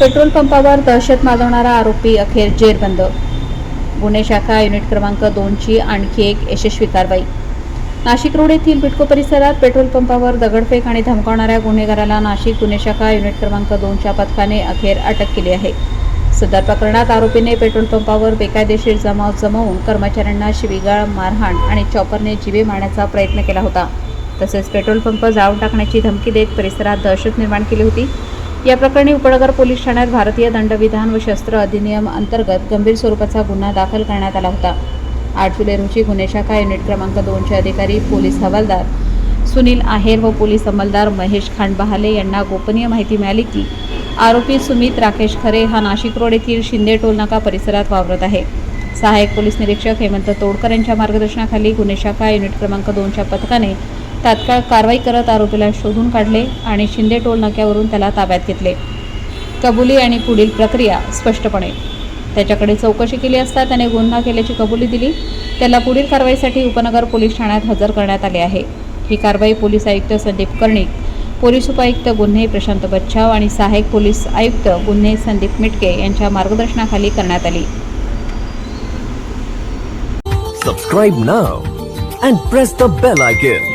Petrol पंपावर दहशत माजवणारा आरोपी अखेर जेरबंद. गुन्हे शाखा युनिट क्रमांक दोनची आणखी एक यशस्वी कारवाई. नाशिक रोड येथील बिटको परिसरात पेट्रोल पंपावर दगडफेक आणि धमकावणाऱ्या गुन्हेगाराला नाशिक गुन्हे शाखा युनिट क्रमांक दोनच्या पथकाने अखेर अटक केली आहे. सदर प्रकरणात आरोपीने पेट्रोल पंपावर बेकायदेशीर जमाव जमवून कर्मचाऱ्यांना शिवीगाळ मारहाण आणि चॉपरने जीवे मारण्याचा प्रयत्न केला होता. तसेच पेट्रोल पंप जाळून टाकण्याची धमकी देत परिसरात दहशत निर्माण केली होती. या प्रकरणी उपनगर पोलीस ठाण्यात भारतीय दंडविधान व शस्त्र अधिनियम अंतर्गत गंभीर स्वरूपाचा गुन्हा दाखल करण्यात आला होता. आठ जुलै रोजी गुन्हे शाखा युनिट क्रमांक दोनचे अधिकारी पोलीस हवालदार सुनील आहेर व पोलीस अंमलदार महेश खांडबहाले यांना गोपनीय माहिती मिळाली की आरोपी सुमित राकेश खरे हा नाशिक रोड येथील शिंदे टोलनाका परिसरात वावरत आहे. सहाय्यक पोलीस निरीक्षक हेमंत तोडकर यांच्या मार्गदर्शनाखाली गुन्हे शाखा युनिट क्रमांक दोनच्या पथकाने तात्काळ कारवाई करत आरोपीला शोधून काढले आणि शिंदे टोल नाक्यावरून त्याला ताब्यात घेतले. कबुली आणि पुढील प्रक्रिया स्पष्टपणे. त्याच्याकडे चौकशी केली असता त्याने गुन्हा केल्याची कबुली दिली. त्याला पुढील कारवाईसाठी उपनगर पोलीस ठाण्यात हजर करण्यात आले आहे. ही कारवाई पोलीस आयुक्त संदीप कर्णिक पोलीस उपायुक्त गुन्हे प्रशांत बच्छाव आणि सहाय्यक पोलीस आयुक्त गुन्हे संदीप मिटके यांच्या मार्गदर्शनाखाली करण्यात आली. Subscribe now and press the bell icon